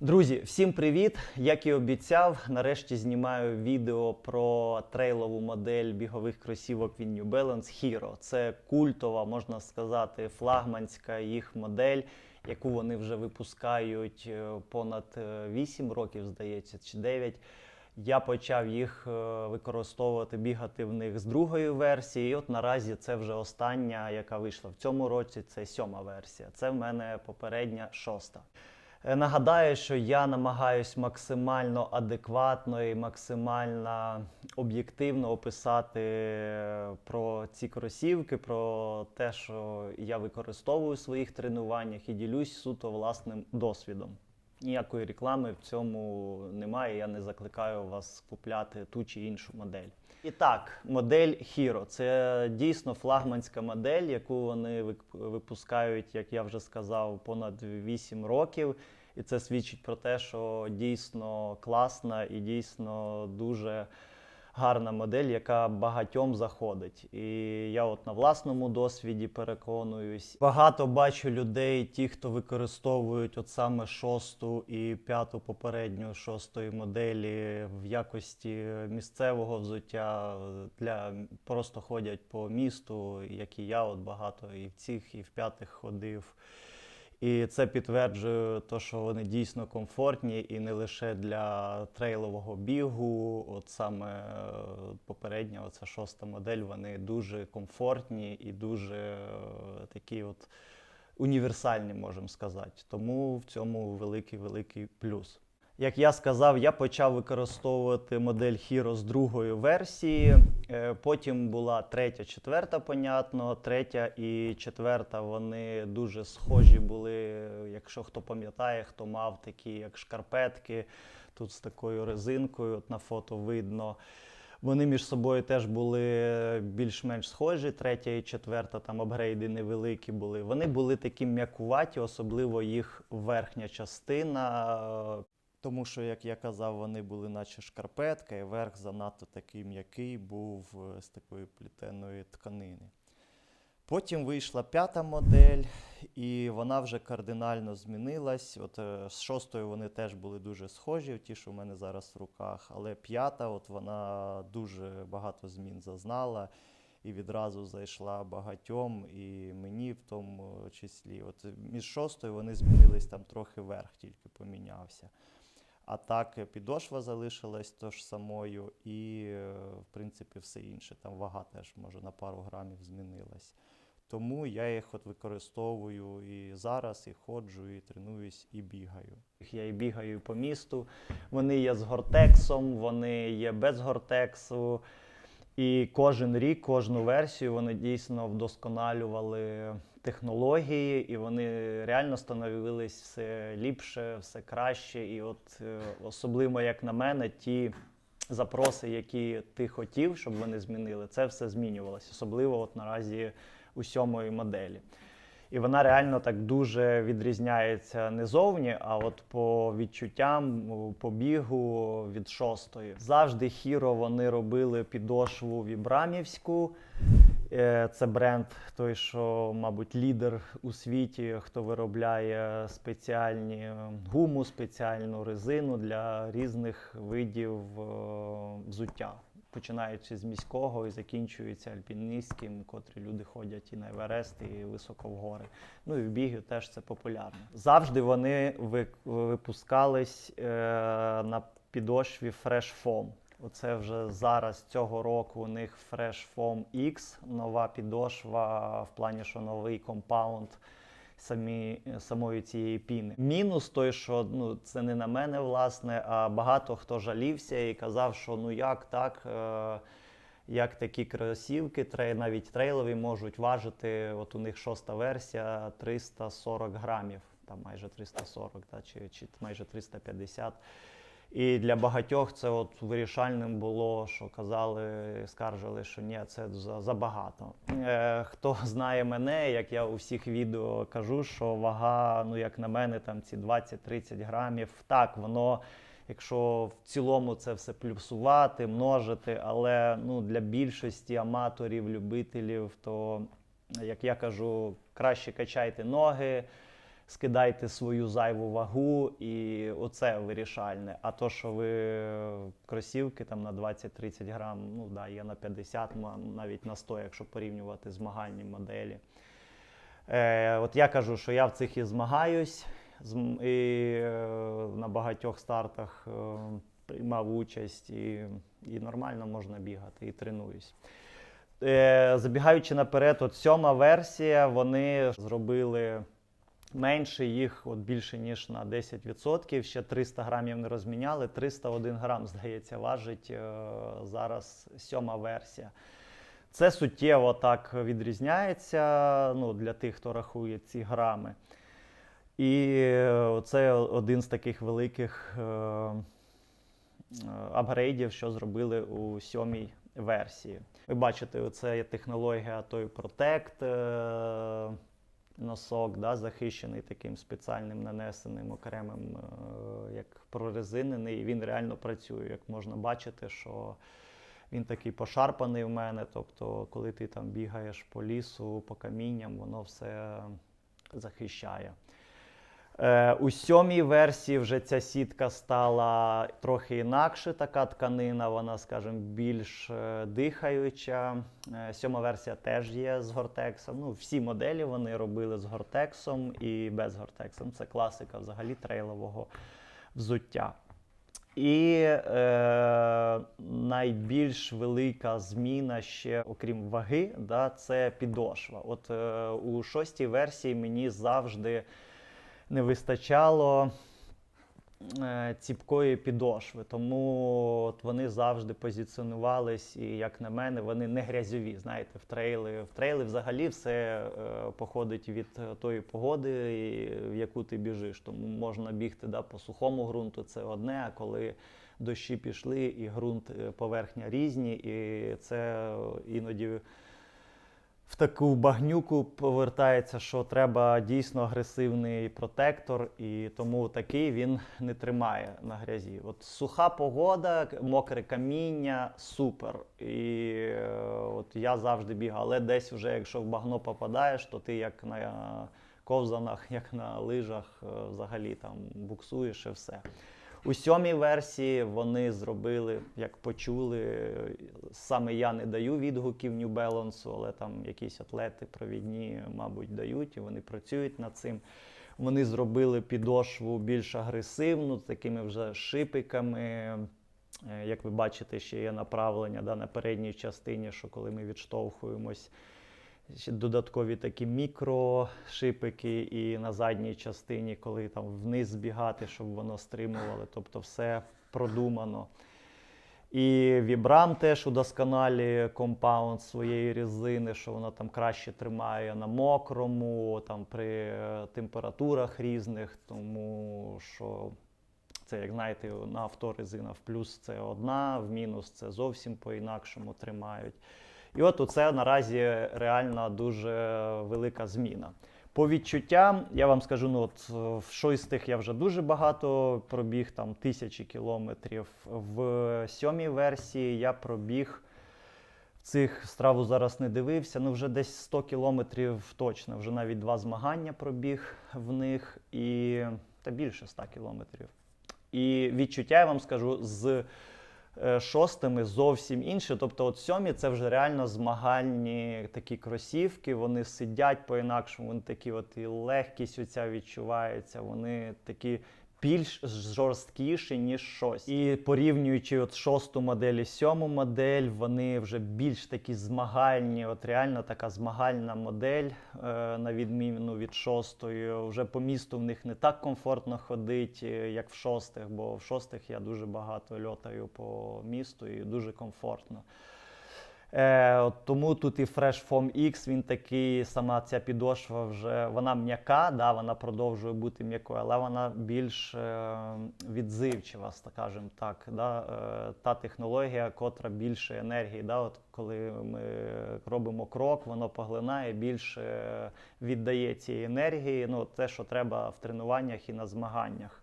Друзі, всім привіт! Як і обіцяв, нарешті знімаю відео про трейлову модель бігових кросівок від New Balance Hero. Це культова, можна сказати, флагманська їх модель, яку вони вже випускають е, понад е, 8 років, здається, чи 9. Я почав їх е, використовувати, бігати в них з другої версії. І от наразі це вже остання, яка вийшла в цьому році. Це сьома версія. Це в мене попередня шоста. Е, Нагадаю, що я намагаюсь максимально адекватно і максимально об'єктивно описати е, про ці кросівки, про те, що я використовую в своїх тренуваннях і ділюсь суто власним досвідом. Ніякої реклами в цьому немає. Я не закликаю вас купляти ту чи іншу модель. І так, модель Hero це дійсно флагманська модель, яку вони випускають, як я вже сказав, понад 8 років. І це свідчить про те, що дійсно класна і дійсно дуже гарна модель, яка багатьом заходить. І я от на власному досвіді переконуюсь. Багато бачу людей, ті, хто використовують от саме шосту і п'яту попередню шостої моделі в якості місцевого взуття для просто ходять по місту, як і я, от багато і в цих, і в п'ятих ходив. І це підтверджує те, що вони дійсно комфортні і не лише для трейлового бігу. От саме е, попередня, оця шоста модель, вони дуже комфортні і дуже е, такі от універсальні, можемо сказати. Тому в цьому великий великий плюс. Як я сказав, я почав використовувати модель Hero з другої версії. Е, Потім була третя, четверта, понятно. Третя і четверта вони дуже схожі були. Якщо хто пам'ятає, хто мав такі як шкарпетки, тут з такою резинкою, от на фото видно. Вони між собою теж були більш-менш схожі. Третя і четверта, там апгрейди невеликі були. Вони були такі м'якуваті, особливо їх верхня частина. Тому що, як я казав, вони були наче шкарпетка, і верх занадто такий м'який був е, з такої плітеної тканини. Потім вийшла п'ята модель, і вона вже кардинально змінилась. От е, з шостою вони теж були дуже схожі, ті, що в мене зараз в руках. Але п'ята, от вона дуже багато змін зазнала і відразу зайшла багатьом, і мені в тому числі. От між шостою вони змінились там трохи верх, тільки помінявся. А так, е, підошва залишилась тож самою, і, е, в принципі, все інше. Там вага теж може на пару грамів змінилась. Тому я їх от використовую і зараз, і ходжу, і тренуюсь, і бігаю. Я і бігаю по місту. Вони є з гортексом, вони є без гортексу. І кожен рік, кожну версію вони дійсно вдосконалювали технології, і вони реально становились все ліпше, все краще. І от е, особливо, як на мене, ті запроси, які ти хотів, щоб вони змінили, це все змінювалося, особливо от наразі у сьомої моделі. І вона реально так дуже відрізняється не зовні, а от по відчуттям, по бігу від шостої. Завжди хіро вони робили підошву вібрамівську. Е, Це бренд, той, що, мабуть, лідер у світі, хто виробляє спеціальні е, гуму, спеціальну резину для різних видів е, взуття починаючи з міського і закінчується альпіністським, котрі люди ходять і на Еверест, і високо в гори. Ну і в бігі теж це популярно. Завжди вони ви- випускались на підошві Fresh Foam. Оце вже зараз цього року у них Fresh Foam X, нова підошва в плані, що новий компаунд самі, самої цієї піни. Мінус той, що ну, це не на мене, власне, а багато хто жалівся і казав, що ну як так, е, як такі кросівки, навіть трейлові можуть важити, от у них шоста версія 340 грамів, там майже 340, та, чи, чи майже 350. І для багатьох це от вирішальним було, що казали, скаржили, що ні, це за- забагато. Е, хто знає мене, як я у всіх відео кажу, що вага, ну як на мене, там ці 20-30 грамів, так, воно, якщо в цілому це все плюсувати, множити, але ну, для більшості аматорів, любителів, то як я кажу, краще качайте ноги. Скидайте свою зайву вагу, і оце вирішальне. А то, що ви кросівки там на 20-30 грам, ну да, є на 50, ма- навіть на 100, якщо порівнювати змагальні моделі. Е, от я кажу, що я в цих і змагаюсь, і е, на багатьох стартах е, приймав участь, і, і нормально можна бігати, і тренуюсь. Е, забігаючи наперед, от сьома версія, вони зробили менше їх от більше ніж на 10%. Ще 300 грамів не розміняли. 301 грам, здається, важить е, зараз сьома версія. Це суттєво так відрізняється ну, для тих, хто рахує ці грами. І е, це один з таких великих е, апгрейдів, що зробили у сьомій версії. Ви бачите, це є технологія той Protect носок, да, захищений таким спеціальним нанесеним окремим, е, як прорезинений. Він реально працює. Як можна бачити, що він такий пошарпаний в мене. Тобто, коли ти там бігаєш по лісу, по камінням, воно все захищає. Е, у сьомій версії вже ця сітка стала трохи інакше, така тканина, вона, скажімо, більш е, дихаюча. Е, сьома версія теж є з гортексом. Ну, всі моделі вони робили з гортексом і без гортексом. Це класика взагалі трейлового взуття. І е, найбільш велика зміна ще, окрім ваги, да, це підошва. От е, у шостій версії мені завжди не вистачало е, ціпкої підошви. Тому от вони завжди позиціонувались, і як на мене, вони не грязьові. Знаєте, в трейли. В трейли взагалі все е, походить від е, тої погоди, в яку ти біжиш. Тому можна бігти да, по сухому ґрунту, це одне, а коли дощі пішли, і ґрунт, поверхня різні, і це іноді в таку багнюку повертається, що треба дійсно агресивний протектор, і тому такий він не тримає на грязі. От суха погода, мокре каміння, супер. І е, от я завжди бігав, але десь вже, якщо в багно попадаєш, то ти як на ковзанах, як на лижах, е, взагалі там буксуєш і все. У сьомій версії вони зробили, як почули, саме я не даю відгуків New Balance, але там якісь атлети провідні, мабуть, дають, і вони працюють над цим. Вони зробили підошву більш агресивну, з такими вже шипиками. Е, Як ви бачите, ще є направлення да, на передній частині, що коли ми відштовхуємось, ще додаткові такі мікрошипики, і на задній частині, коли там вниз збігати, щоб воно стримувало. Тобто все продумано. І Vibram теж удосконалює компаунд своєї резини, що вона там краще тримає на мокрому, там при е, температурах різних, тому що це, як знаєте, на авто резина в плюс це одна, в мінус це зовсім по-інакшому тримають. І от оце наразі реально дуже велика зміна. По відчуттям, я вам скажу, ну от в шостих я вже дуже багато пробіг, там тисячі кілометрів. В сьомій версії я пробіг цих страву зараз не дивився, ну вже десь 100 кілометрів точно, вже навіть два змагання пробіг в них, і та більше 100 кілометрів. І відчуття, я вам скажу, з шостими зовсім інше. Тобто, от сьомі це вже реально змагальні такі кросівки, вони сидять по-інакшому, вони такі, от і легкість оця відчувається, вони такі. Більш жорсткіші, ніж щось. І порівнюючи от шосту модель і сьому модель, вони вже більш такі змагальні. От реально така змагальна модель, е, на відміну від шостої. Вже по місту в них не так комфортно ходить, е, як в шостих, бо в шостих я дуже багато льотаю по місту і дуже комфортно. Е, тому тут і Fresh Foam X, він такий, сама ця підошва вже вона м'яка, да, вона продовжує бути м'якою, але вона більш е, відзивчива, скажімо так. Да, е, та технологія, котра більше енергії. Да, от коли ми робимо крок, воно поглинає, більше віддає цієї енергії. Ну, те, що треба в тренуваннях і на змаганнях.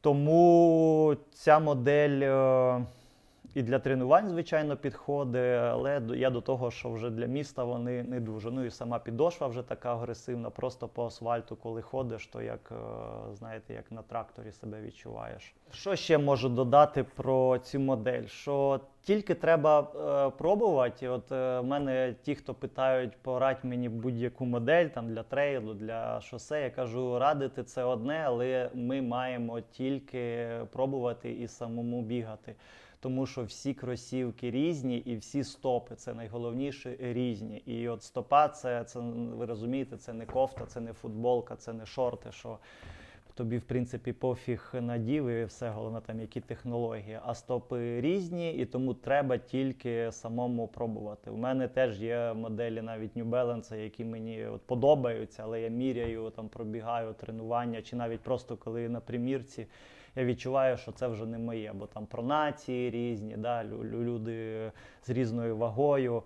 Тому ця модель. е, І для тренувань, звичайно, підходить, але я до того, що вже для міста вони не дуже. Ну і сама підошва вже така агресивна, просто по асфальту, коли ходиш, то як, е, знаєте, як на тракторі себе відчуваєш. Що ще можу додати про цю модель? Що тільки треба е, пробувати. От е, мене ті, хто питають, порадь мені будь-яку модель там для трейлу, для шосе. Я кажу, радити це одне, але ми маємо тільки пробувати і самому бігати. Тому що всі кросівки різні і всі стопи це найголовніше різні. І от стопа, це, це ви розумієте, це не кофта, це не футболка, це не шорти. що Тобі, в принципі, пофіг надів і все головне там які технології. А стопи різні, і тому треба тільки самому пробувати. У мене теж є моделі навіть New Balance, які мені от подобаються, але я міряю, там пробігаю тренування, чи навіть просто коли на примірці. Я відчуваю, що це вже не моє, бо там пронації різні, да, лю- лю- люди з різною вагою.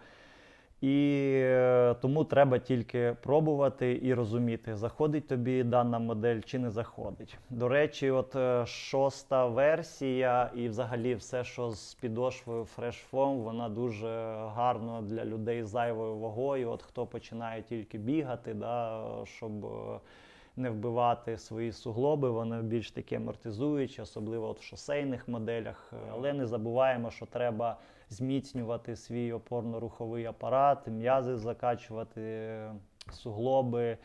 І е, тому треба тільки пробувати і розуміти, заходить тобі дана модель чи не заходить. До речі, от е, шоста версія, і взагалі все, що з підошвою Fresh Foam, вона дуже гарно для людей з зайвою вагою. От хто починає тільки бігати, да, щоб е, не вбивати свої суглоби, вони більш такі амортизуючі, особливо от в шосейних моделях. Але не забуваємо, що треба зміцнювати свій опорно-руховий апарат, м'язи закачувати, суглоби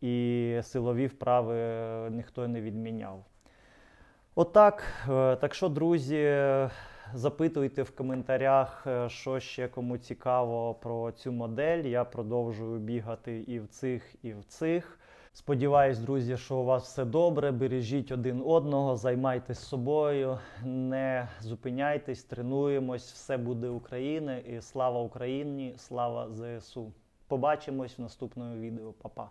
і силові вправи ніхто не відміняв. Отак. Е, Так що, друзі, запитуйте в коментарях, е, що ще кому цікаво про цю модель. Я продовжую бігати і в цих, і в цих. Сподіваюсь, друзі, що у вас все добре. Бережіть один одного, займайтесь собою, не зупиняйтесь, тренуємось. Все буде Україна і слава Україні, слава ЗСУ. Побачимось в наступному відео. Па-па.